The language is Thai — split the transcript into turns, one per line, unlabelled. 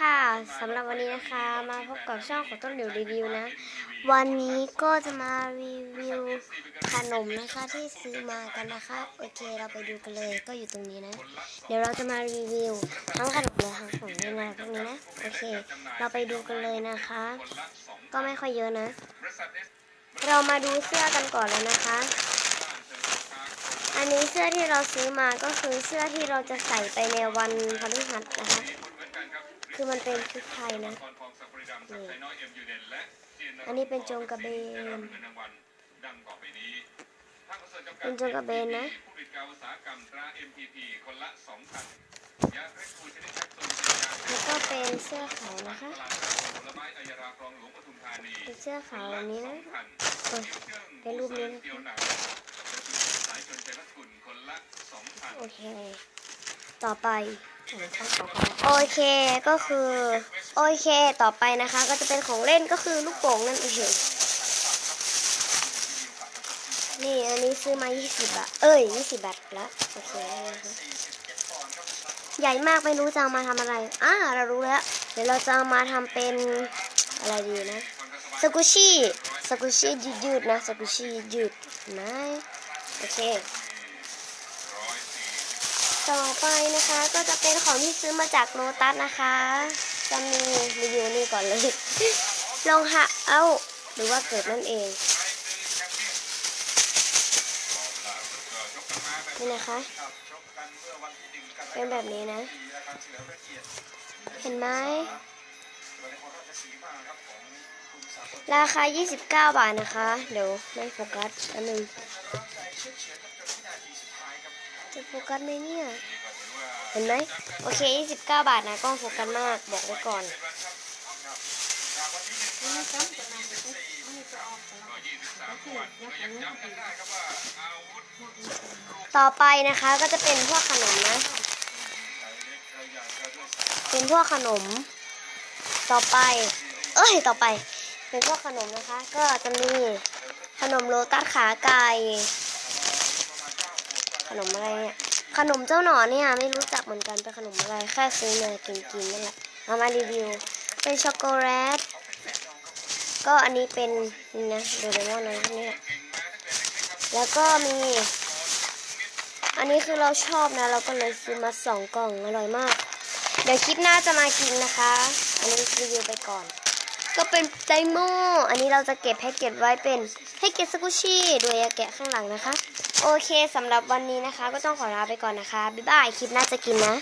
ค่ะสำหรับวันนี้นะคะ มาพบกับช่องของต้นเหลิวรีวิวนะ วันนี้ก็จะมารีวิวขนมนะคะที่ซื้อมากันนะคะ โอเคเราไปดูกันเลยก็อยู่ตรงนี้นะ เดี๋ยวเราจะมารีวิวทั้งขนมและทั้งของเล่นอะไรพวกนี้นะโอเค เราไปดูกันเลยนะคะ ก็ไม่ค่อยเยอะนะ เรามาดูเสื้อกันก่อนเลยนะคะอันนี้เสื้อที่เราซื้อมาก็คือเสื้อที่เราจะใส่ไปในวันพฤหัสนะคะ คือมันเป็นชุดไทยนะนี่อันนี้เป็นจงกระเบนเป็นจงกระเบนนะแล้วก็เป็นเสื้อขาวนะคะเป็นเสื้อขาวอันนี้นะโอ้ยเป็นรูปนี้นะคะโอเค ต่อไป โอเคก็คือโอเคต่อไปนะคะ ก็จะเป็นของเล่นก็คือลูกโป่งนั่นเองนี่อันนี้ซื้อมา 20 บาท เอ้ย 20 บาทละโอเคนะคะใหญ่มากไม่รู้จะเอามาทำอะไรอ่าเรารู้แล้ว เดี๋ยวเราจะเอามาทำเป็นอะไรดีนะสกุชี่สกุชี่ยืดๆนะสกุชี่ยืดนไหมโอเค ต่อไปนะคะก็จะเป็นของที่ซื้อมาจากโลตัสนะคะ จะมีรีวิวนี่ก่อนเลยลองหะเอ้า หรือว่าเกิดนั่นเองนี่นะคะ เป็นแบบนี้นะ เห็นไหมราคา 29 บาทนะคะ เดี๋ยวไม่โฟกัสอันหนึ่ง จะโฟกัสไหมเนี่ย เห็นไหม โอเค 29 บาทนะกล้องโฟกัสมาก บอกไว้ก่อนต่อไปนะคะก็จะเป็นพวกขนมนะ เป็นพวกขนม ต่อไป เอ้ย ต่อไป เป็นพวกขนมนะคะ ก็จะมีขนมโลตัสขาไก่ นมอะไรเนี่ย ขนมเจ้าหนอนเนี่ยไม่รู้จักเหมือนกันเป็นขนมอะไร แค่ซื้อมากินกินๆนั่นแหละ เอามารีวิว เป็นช็อกโกแลต ก็อันนี้เป็นนี่นะโดเรมอนนะนี่แล้วก็มี อันนี้คือเราชอบนะ เราก็เลยซื้อมาสองกล่องอร่อยมาก เดี๋ยวคลิปหน้าจะมากินนะคะ อันนี้รีวิวไปก่อน ก็เป็นไดโมอันนี้เราจะเก็บแพ็กเกจไว้เป็นแพ็กเกจสกุชี่โดยแกะข้างหลังนะคะ โอเคสำหรับวันนี้นะคะ ก็ต้องขอลาไปก่อนนะคะ บ๊ายบาย คลิปหน้าจะกินนะ